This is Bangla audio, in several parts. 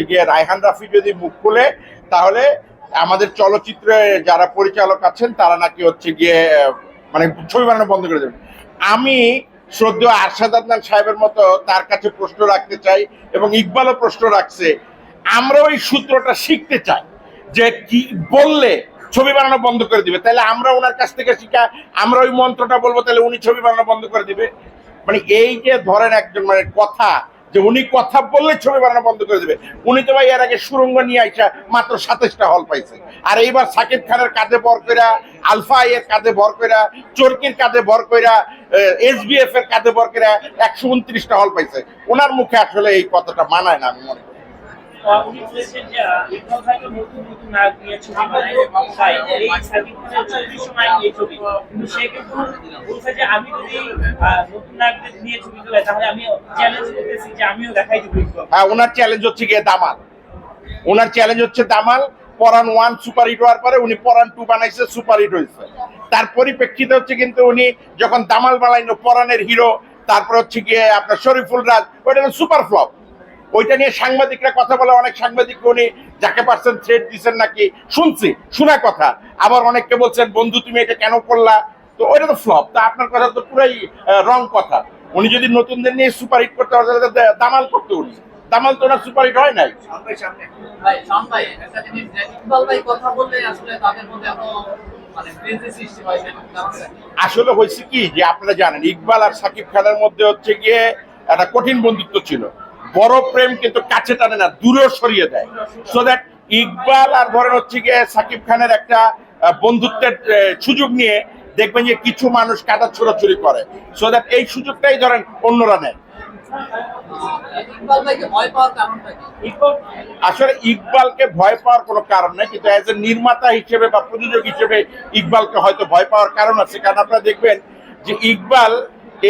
হচ্ছে গিয়ে রায়হান রাফি যদি মুখ খুলে, তাহলে আমাদের চলচ্চিত্রে যারা পরিচালক আছেন, তারা নাকি হচ্ছে গিয়ে মানে ছবি বানানো বন্ধ করে দেবেন। আমি শ্রদ্ধেয় আরশাদ আদনান সাহেবের মতো তার কাছে প্রশ্ন রাখতে চাই এবং ইকবালও প্রশ্ন রাখছে। আমরা ওই সূত্রটা শিখতে চাই যে কি বললে ছবি বানানো বন্ধ করে দিবে। তাহলে আমরা ওনার কাছ থেকে শিখা, আমরা ওই মন্ত্রটা বলব, তাহলে উনি ছবি বানানো বন্ধ করে দিবে। মানে এই যে ধরেন একজন মানে কথা যে উনি কথা বললে ছবি বানানো বন্ধ করে দেবে। উনি তো ভাই এর আগে সুরঙ্গ নিয়ে আইসা মাত্র সাতাশটা হল পাইছে। আর এইবার সাকিব খানের কাঁধে বর কইরা, আলফা এর কাঁধে বর কইরা, চরকির কাঁধে বর কইরা এফ এর কাঁধে বর কইরা একশো উনত্রিশটা হল পাইছে। ওনার মুখে আসলে এই কথাটা মানায় না আমি মনে করি। হ্যাঁ ওনার চ্যালেঞ্জ হচ্ছে গিয়ে দামাল। ওনার চ্যালেঞ্জ হচ্ছে পরান ওয়ান সুপার হিট হওয়ার পরে উনি পরান টু বানাইছে সুপার হিট হয়েছে। তার পরিপ্রেক্ষিতে হচ্ছে কিন্তু উনি যখন দামাল বানাইল, পরানের হিরো তারপর হচ্ছে গিয়ে আপনার শরীফুল রাজ, ওইটা সুপার ফ্লপ ওইটা নিয়ে সাংবাদিকরা কথা বলে অনেক সাংবাদিক উনি যাকে পারছেন থ্রেড দিচ্ছেন নাকি শুনছি শোনা কথা। আবার অনেককে বলছেন বন্ধু তুমি এটা কেন করলা? তো ওইটা তো ফ্লপ তা আপনার কথা তো পুরাই রং কথা। উনি যদি নতুনদের নিয়ে সুপার হিট করতে পারে তাহলে দামাল করতে উনি। দামাল তো ওনার সুপার হিট হয় নাই। মানে? আসলে হয়েছে কি যে আপনারা জানেন ইকবাল আর সাকিব খানের মধ্যে হচ্ছে গিয়ে একটা কঠিন বন্ধুত্ব ছিল। বড় প্রেম কিন্তু কাছে টানে না দূরেও সরিয়ে দেয়। সো দ্যাট ইকবাল আর ধরেন হচ্ছে গিয়ে সাকিব খানের একটা বন্ধুত্বের সুযোগ নিয়ে দেখবেন যে কিছু মানুষ কাটা ছোড়াছুরি করে। সো দ্যাট এই সুযোগটাই ধরেন অন্যরা নেয়। আসলে ইকবালকে ভয় পাওয়ার কোনো কারণ নেই কিন্তু অ্যাজ এ নির্মাতা হিসেবে বা প্রযোজক হিসেবে ইকবালকে হয়তো ভয় পাওয়ার কারণ আছে। কারণ আপনারা দেখবেন যে ইকবাল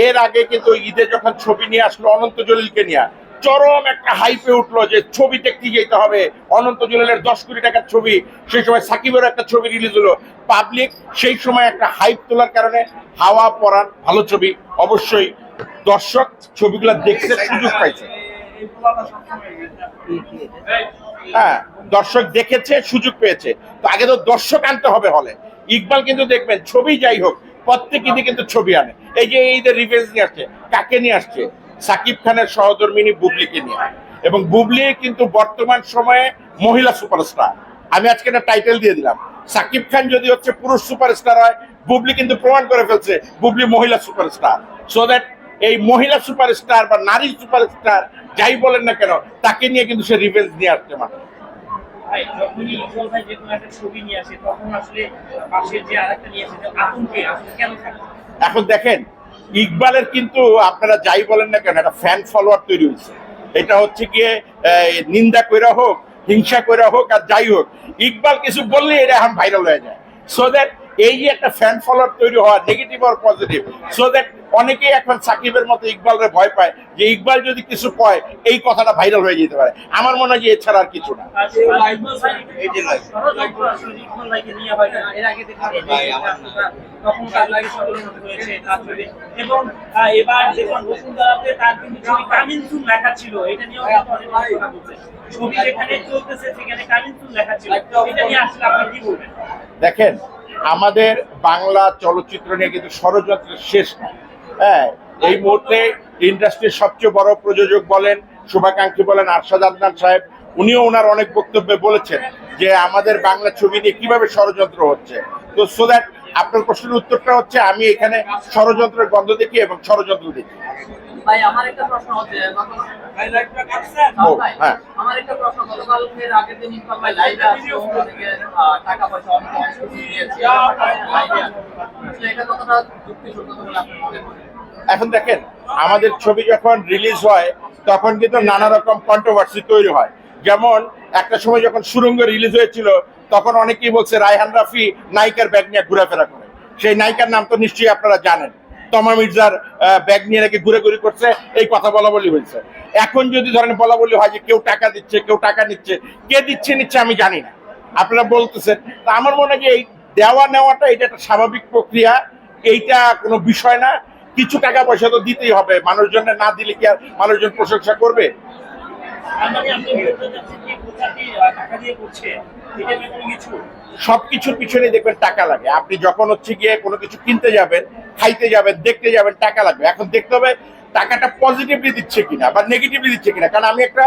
এর আগে কিন্তু ঈদে যখন ছবি নিয়ে আসলো অনন্ত জলিলকে নিয়ে চরম একটা হাইপে উঠল যে ছবি দেখতে যেতে হবে? অনন্ত জলিলের দশ কোটি টাকার ছবি, সেই সময় সাকিবের একটা ছবি রিলিজ হলো। পাবলিক সেই সময় একটা হাইপ তোলার কারণে হাওয়া পরান ভালো ছবি। অবশ্যই দর্শক ছবিগুলো দেখতে সুযোগ পাইছে। হ্যাঁ দর্শক দেখেছে, সুযোগ পেয়েছে। তো আগে তো দর্শক আনতে হবে হলে। ইকবাল কিন্তু দেখবেন, ছবি যাই হোক, প্রত্যেক কিন্তু ছবি আনে। এই যে ঈদের রিভেঞ্জ নিয়ে আসছে, কাকে নিয়ে আসছে? সাকিব খানের সহধর্মিনী বুবলিকে নিয়ে। এবং বুবলি কিন্তু বর্তমান সময়ে মহিলা সুপারস্টার। আমি আজকে একটা টাইটেল দিয়ে দিলাম। সাকিব খান যদি হচ্ছে পুরুষ সুপারস্টার হয় বুবলি কিন্তু প্রমাণ করে ফেলছে বুবলি মহিলা সুপারস্টার। সো দ্যাট এই মহিলা সুপারস্টার বা নারী সুপারস্টার যাই বলেন না কেন তাকে নিয়ে কিন্তু সে রিভেঞ্জ নিয়ে আসতে মানে থাকে? এখন দেখেন ইকবালের কিন্তু আপনারা যাই বলেন না কেন, একটা ফ্যান ফলোয়ার তৈরি হয়েছে। এটা হচ্ছে গিয়ে নিন্দা কইরা হোক, হিংসা কইরা হোক আর যাই হোক, ইকবাল কিছু বললে এটা এখন ভাইরাল হয়ে যায়। সো দ্যাট এই যে একটা ফ্যান ফলোয়ার তৈরি হওয়া নেগেটিভ আর পজিটিভ সো দ্যাট অনেকেই এখন সাকিবের মতো ইকবালের ভয় পায় যে ইকবাল যদি কিছু কয়, এই কথাটা ভাইরাল হয়ে যেতে পারে। আমার মনে হয় যে এছাড়া আর কিছু না। দেখেন আমাদের বাংলা চলচ্চিত্র নিয়ে কিন্তু ষড়যন্ত্রের শেষ নাই। হ্যাঁ এই মুহূর্তে ইন্ডাস্ট্রির সবচেয়ে বড় প্রযোজক বলেন, শুভাকাঙ্ক্ষী বলেন আরশাদ আদনান সাহেব, উনিও ওনার অনেক বক্তব্যে বলেছেন যে আমাদের বাংলা ছবি নিয়ে কীভাবে ষড়যন্ত্র হচ্ছে। তো সো দ্যাট আপনার প্রশ্নের উত্তরটা হচ্ছে আমি এখানে ষড়যন্ত্রের গন্ধ দেখি এবং ষড়যন্ত্র দেখি। ভাই আমার একটা প্রশ্ন হচ্ছে গত- ও, শাম হ্যাঁ। আমার একটা প্রশ্ন গতকালকের আগের দিন ইকবাল ভাই লাইভে আসছে ওদিকে টাকা পয়সা অনেক অনেক কিছু দিয়েছে আসলে এটা কতটা যুক্তিসঙ্গত বলে আপনি মনে করেন? এখন দেখেন আমাদের ছবি যখন রিলিজ হয় তখন কিন্তু নানা রকম কন্ট্রোভার্সি তৈরি হয়। যেমন একটা সময় যখন সুরঙ্গ রিলিজ হয়েছিল তখন অনেকেই বলছে, রায়হান রাফি নায়িকার ব্যাগ নিয়ে ঘোরাফেরা করে। সেই নায়িকার নাম তো নিশ্চয়ই আপনারা জানেন। তমা মির্জার ব্যাগ নিয়ে নাকি ঘুরে ঘুরে করছে, এই কথা বলা বলি হয়েছে। এখন যদি ধরেন বলা বলি হয় যে কেউ টাকা দিচ্ছে, কেউ টাকা নিচ্ছে, কে দিচ্ছে, নিচ্ছে আমি জানি না। আপনারা বলতেছেন, তা আমার মনে হয় যে এই দেওয়া নেওয়াটা, এটা একটা স্বাভাবিক প্রক্রিয়া, এইটা কোনো বিষয় না। কিছু টাকা পয়সা তো দিতেই হবে, মানুষজনের না দিলে কি আর মানুষজন প্রশংসা করবে? সবকিছুর পিছনে দেখবেন টাকা লাগে। আপনি যখন হচ্ছে গিয়ে কোনো কিছু কিনতে যাবেন, খাইতে যাবেন, দেখতে যাবেন, টাকা লাগবে। এখন দেখতে হবে টাকাটা পজিটিভলি দিচ্ছে কিনা বা নেগেটিভলি দিচ্ছে কিনা। কারণ আমি একটা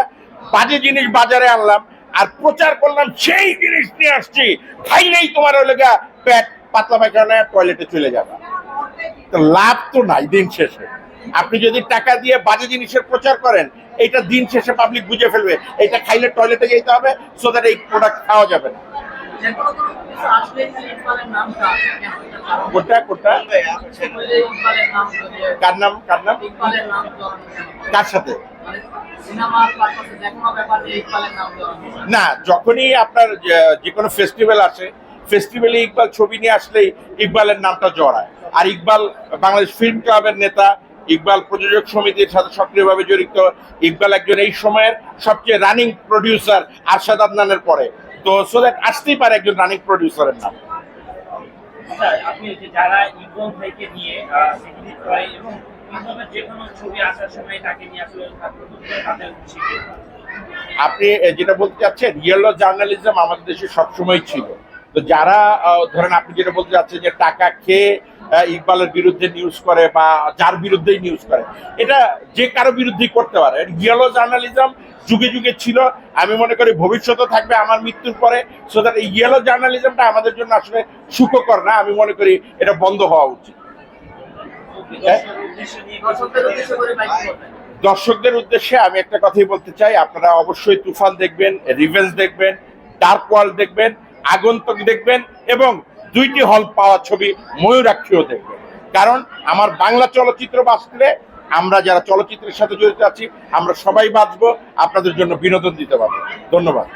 বাজে জিনিস বাজারে আনলাম, আর প্রচার করলাম, সেই জিনিস নিয়ে আসছি। খাইলেই তোমার ওই লেগা পেট পাতলা পায়খানা টয়লেটে চলে যাবে। তো লাভ তো নাই, দিন শেষে। আপনি যদি টাকা দিয়ে বাজে জিনিসের প্রচার করেন, এটা দিন শেষে পাবলিক বুঝে ফেলবে। এটা খাইলে টয়লেটে যেতে হবে সো দ্যাট এই প্রোডাক্ট খাওয়া যাবে না। সাথে? না, যখনই আপনার যে কোনো ফেস্টিভ্যাল আসে ফেস্টিভ্যালে ইকবাল ছবি নিয়ে আসলেই ইকবালের নামটা জড়ায়। আর ইকবাল বাংলাদেশ ফিল্ম ক্লাবের নেতা ইকবাল প্রযোজক সমিতির সাথে সক্রিয়ভাবে জড়িত। ইকবাল একজন এই সময়ের সবচেয়ে রানিং প্রডিউসার আরশাদ আদনানের পরে। তো সো দ্যাট আসতেই পারে একজন রানিং প্রডিউসারের নাম। আচ্ছা আপনি যারা ভাইকে নিয়ে এবং আপনি যেটা বলতে চাচ্ছেন ইয়েলো জার্নালিজম আমাদের দেশে সবসময় ছিল। তো যারা ধরেন আপনি যেটা বলতে চাচ্ছেন যে টাকা খেয়ে ইকবালের বিরুদ্ধে নিউজ করে বা যার বিরুদ্ধেই নিউজ করে। এটা যে কারও বিরুদ্ধেই করতে পারে। ইয়েলো জার্নালিজম যুগে যুগে ছিল। আমি মনে করি ভবিষ্যতে থাকবে আমার মৃত্যুর পরে। সো দ্যাট এই ইয়েলো জার্নালিজমটা আমাদের জন্য আসলে সুখকর না। আমি মনে করি এটা বন্ধ হওয়া উচিত। কিছু দর্শকদের উদ্দেশ্য আমি একটা কথাই বলতে চাই। আপনারা অবশ্যই তুফান দেখবেন রিভেঞ্জ দেখবেন ডার্ক ওয়ার্ল্ড দেখবেন, আগন্তক দেখবেন এবং দুইটি হল পাওয়া ছবি ময়ূরাক্ষীও দেখবে। কারণ আমার বাংলা চলচ্চিত্র বাঁচলে আমরা যারা চলচ্চিত্রের সাথে জড়িত আছি, আমরা সবাই বাঁচবো, আপনাদের জন্য বিনোদন দিতে পারব। ধন্যবাদ।